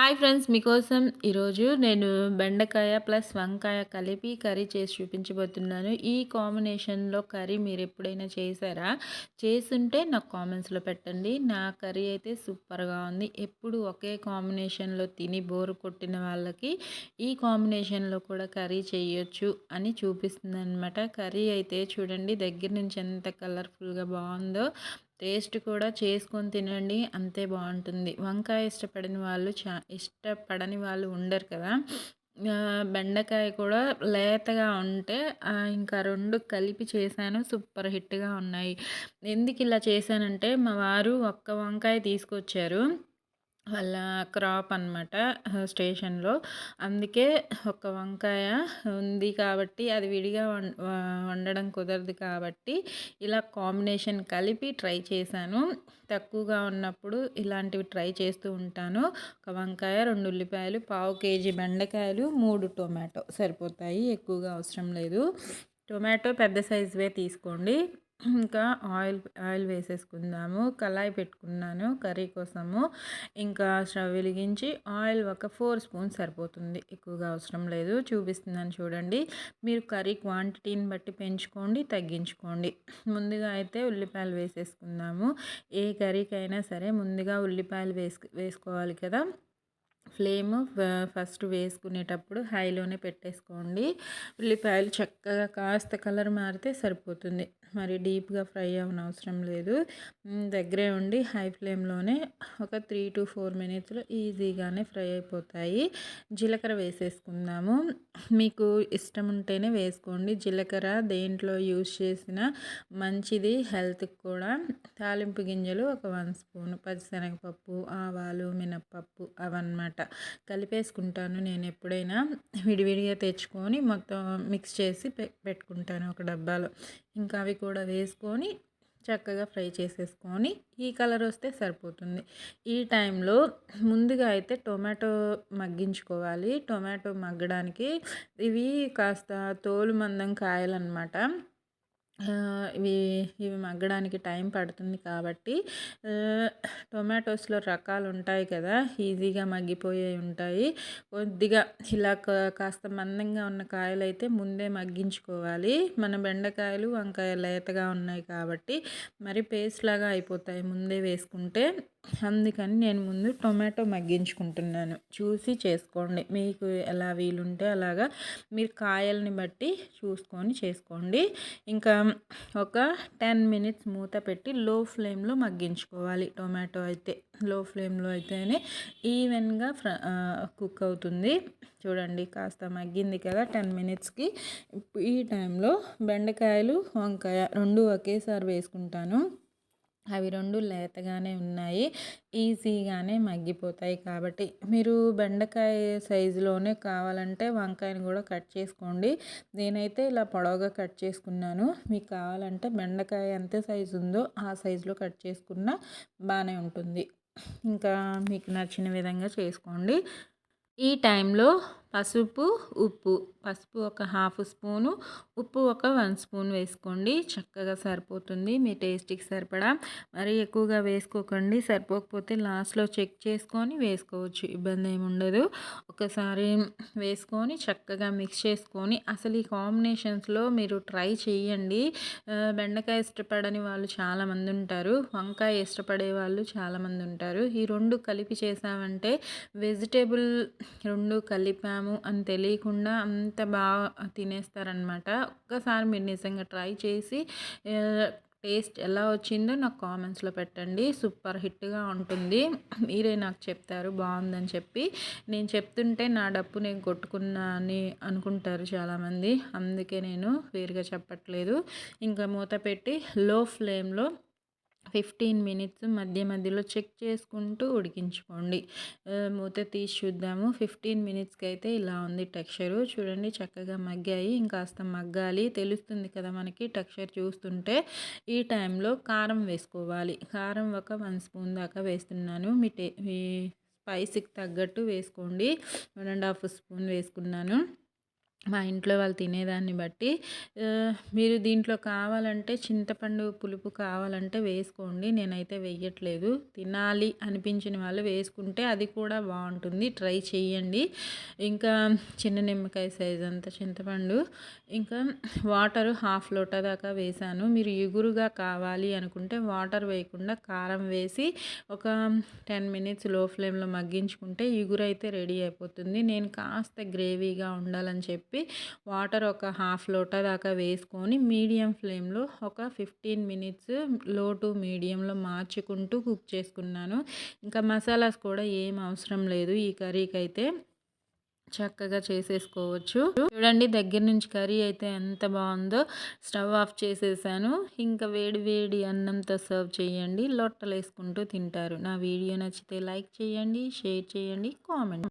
Hi friends మీకోసం ఈరోజు నేను బెండకాయ ప్లస్ వంకాయ కలిపి కర్రీ చేసి చూపించబోతున్నాను. ఈ కాంబినేషన్లో కర్రీ మీరు ఎప్పుడైనా చేశారా? చేసుంటే నాకు కామెంట్స్లో పెట్టండి. నా కర్రీ అయితే సూపర్గా ఉంది. ఎప్పుడు ఒకే కాంబినేషన్లో తిని బోరు కొట్టిన వాళ్ళకి ఈ కాంబినేషన్లో కూడా కర్రీ చేయొచ్చు అని చూపిస్తుంది అనమాట కర్రీ అయితే చూడండి దగ్గర నుంచి ఎంత కలర్ఫుల్గా బాగుందో టేస్ట్ కూడా చేసుకొని తినండి అంతే బాగుంటుంది. వంకాయ ఇష్టపడని వాళ్ళు చా ఇష్టపడని వాళ్ళు ఉండరు కదా. బెండకాయ కూడా లేతగా ఉంటే ఇంకా రెండు కలిపి చేశాను సూపర్ హిట్గా ఉన్నాయి. ఎందుకు ఇలా చేశానంటే మా వారు ఒక్క వంకాయ తీసుకొచ్చారు. వాళ్ళ క్రాప్ అనమాట స్టేషన్లో. అందుకే ఒక వంకాయ ఉంది కాబట్టి అది విడిగా వండడం కుదరదు కాబట్టి ఇలా కాంబినేషన్ కలిపి ట్రై చేశాను. తక్కువగా ఉన్నప్పుడు ఇలాంటివి ట్రై చేస్తూ ఉంటాను. ఒక వంకాయ రెండు ఉల్లిపాయలు పావు కేజీ బెండకాయలు మూడు టొమాటో సరిపోతాయి ఎక్కువగా అవసరం లేదు. టొమాటో పెద్ద సైజువే తీసుకోండి. ఇంకా ఆయిల్ ఆయిల్ వేసేసుకుందాము. కళాయి పెట్టుకున్నాను కర్రీ కోసము. ఇంకా స్టవ్ వెలిగించి ఆయిల్ ఒక ఫోర్ స్పూన్స్ సరిపోతుంది. ఎక్కువగా అవసరం లేదు. చూపిస్తున్నాను చూడండి. మీరు కర్రీ క్వాంటిటీని బట్టి పెంచుకోండి తగ్గించుకోండి. ముందుగా అయితే ఉల్లిపాయలు వేసేసుకుందాము. ఏ కర్రీకైనా సరే ముందుగా ఉల్లిపాయలు వేసు వేసుకోవాలి కదా. ఫ్లేమ్ ఫస్ట్ వేసుకునేటప్పుడు హైలోనే పెట్టేసుకోండి. ఉల్లిపాయలు చక్కగా కాస్త కలర్ మారితే సరిపోతుంది. మరి డీప్గా ఫ్రై అవ్వనవసరం అవసరం లేదు దగ్గరే ఉండి హై ఫ్లేమ్లోనే ఒక త్రీ టు ఫోర్ మినిట్స్లో ఈజీగానే ఫ్రై అయిపోతాయి. జీలకర్ర వేసేసుకుందాము. మీకు ఇష్టం ఉంటేనే వేసుకోండి. జీలకర్ర దేంట్లో యూజ్ చేసిన మంచిది హెల్త్కి కూడా. తాలింపు గింజలు ఒక వన్ స్పూన్ పచ్చిశనగపప్పు ఆవాలు పప్పు అవన్నమాట. కలిపేసుకుంటాను. నేను ఎప్పుడైనా విడివిడిగా తెచ్చుకొని మొత్తం మిక్స్ చేసి పెట్టుకుంటాను ఒక డబ్బాలో. ఇంకా అవి కూడా వేసుకొని చక్కగా ఫ్రై చేసేసుకొని ఈ కలర్ వస్తే సరిపోతుంది. ఈ టైంలో ముందుగా అయితే టొమాటో మగ్గించుకోవాలి. టొమాటో మగ్గడానికి ఇవి కాస్త తోలు మందం కాయలన్నమాట. ఇవి ఇవి మగ్గడానికి టైం పడుతుంది కాబట్టి టొమాటోస్లో రకాలు ఉంటాయి కదా ఈజీగా మగ్గిపోయే ఉంటాయి. కొద్దిగా ఇలా కాస్త మందంగా ఉన్న కాయలు అయితే ముందే మగ్గించుకోవాలి. మన బెండకాయలు వంకాయ లేతగా ఉన్నాయి కాబట్టి మరి పేస్ట్ లాగా అయిపోతాయి ముందే వేసుకుంటే. అందుకని నేను ముందు టొమాటో మగ్గించుకుంటున్నాను. చూసి చేసుకోండి. మీకు ఎలా వీలుంటే అలాగా మీరు కాయల్ని బట్టి చూసుకొని చేసుకోండి. ఇంకా ఒక టెన్ మినిట్స్ మూత పెట్టి లో ఫ్లేమ్లో మగ్గించుకోవాలి టొమాటో అయితే. లో ఫ్లేమ్లో అయితేనే ఈవెన్గా కుక్ అవుతుంది. చూడండి కాస్త మగ్గింది కదా టెన్ మినిట్స్కి. ఈ టైంలో బెండకాయలు వంకాయ రెండు ఒకేసారి వేసుకుంటాను. అవి రెండు లేతగానే ఉన్నాయి ఈజీగానే మగ్గిపోతాయి. కాబట్టి మీరు బెండకాయ సైజులోనే కావాలంటే వంకాయని కూడా కట్ చేసుకోండి. నేనైతే ఇలా పొడవుగా కట్ చేసుకున్నాను. మీకు కావాలంటే బెండకాయ ఎంత సైజు ఉందో ఆ సైజులో కట్ చేసుకున్న బాగానే ఉంటుంది. ఇంకా మీకు నచ్చిన విధంగా చేసుకోండి. ఈ టైంలో పసుపు ఉప్పు. పసుపు ఒక హాఫ్ స్పూను ఉప్పు ఒక వన్ స్పూన్ వేసుకోండి. చక్కగా సరిపోతుంది. మీ టేస్ట్కి సరిపడా. మరి ఎక్కువగా వేసుకోకండి. సరిపోకపోతే లాస్ట్లో చెక్ చేసుకొని వేసుకోవచ్చు. ఇబ్బంది ఏమి ఉండదు. ఒకసారి వేసుకొని చక్కగా మిక్స్ చేసుకొని అసలు ఈ కాంబినేషన్స్లో మీరు ట్రై చేయండి బెండకాయ ఇష్టపడని వాళ్ళు చాలామంది ఉంటారు. వంకాయ ఇష్టపడే వాళ్ళు చాలామంది ఉంటారు. ఈ రెండు కలిపి చేసామంటే వెజిటేబుల్ రెండు కలిపా చేసాము అని తెలియకుండా అంత బాగా తినేస్తారనమాట ఒక్కసారి మీరు నిజంగా ట్రై చేసి టేస్ట్ ఎలా వచ్చిందో నాకు కామెంట్స్లో పెట్టండి. సూపర్ హిట్గా ఉంటుంది. మీరే నాకు చెప్తారు బాగుందని చెప్పి. నేను చెప్తుంటే నా డప్పు నేను కొట్టుకున్నా అని అనుకుంటారు చాలామంది. అందుకే నేను వేరుగా చెప్పట్లేదు. ఇంకా మూత పెట్టి లో ఫ్లేమ్లో ఫిఫ్టీన్ మినిట్స్ మధ్య మధ్యలో చెక్ చేసుకుంటూ ఉడికించుకోండి. మూత తీసి చూద్దాము. ఫిఫ్టీన్ మినిట్స్కి అయితే ఇలా ఉంది టెక్స్చరు. చూడండి చక్కగా మగ్గాయి. ఇంకాస్త మగ్గాలి. తెలుస్తుంది కదా మనకి టెక్స్చర్ చూస్తుంటే. ఈ టైంలో కారం వేసుకోవాలి. కారం ఒక వన్ స్పూన్ దాకా వేస్తున్నాను. మీ టే మీ స్పైసీకి తగ్గట్టు వేసుకోండి. వన్ అండ్ హాఫ్ స్పూన్ వేసుకున్నాను. మా ఇంట్లో వాళ్ళు తినేదాన్ని బట్టి మీరు దీంట్లో కావాలంటే చింతపండు పులుపు కావాలంటే వేసుకోండి. నేనైతే వేయట్లేదు తినాలి అనిపించిన వాళ్ళు వేసుకుంటే అది కూడా బాగుంటుంది. ట్రై చేయండి ఇంకా చిన్న నిమ్మకాయ సైజ్ అంత చింతపండు. ఇంకా వాటర్ హాఫ్ లోటా దాకా వేసాను. మీరు ఎగురుగా కావాలి అనుకుంటే వాటర్ వేయకుండా కారం వేసి ఒక టెన్ మినిట్స్లో ఫ్లేమ్లో మగ్గించుకుంటే ఎగురు అయితే రెడీ అయిపోతుంది. నేను కాస్త గ్రేవీగా ఉండాలని చెప్పి చెప్పి వాటర్ ఒక హాఫ్ లోటా దాకా వేసుకొని మీడియం ఫ్లేమ్లో ఒక ఫిఫ్టీన్ మినిట్స్లో టు మీడియంలో మార్చుకుంటూ కుక్ చేసుకున్నాను. ఇంకా మసాలాస్ కూడా ఏం అవసరం లేదు. ఈ కర్రీకి అయితే చక్కగా చేసేసుకోవచ్చు. చూడండి దగ్గర నుంచి కర్రీ అయితే ఎంత బాగుందో స్టవ్ ఆఫ్ చేసేసాను. ఇంకా వేడి వేడి అన్నంతో సర్వ్ చేయండి. లొట్టలు వేసుకుంటూ తింటారు. నా వీడియో నచ్చితే లైక్ చేయండి షేర్ చేయండి కామెంట్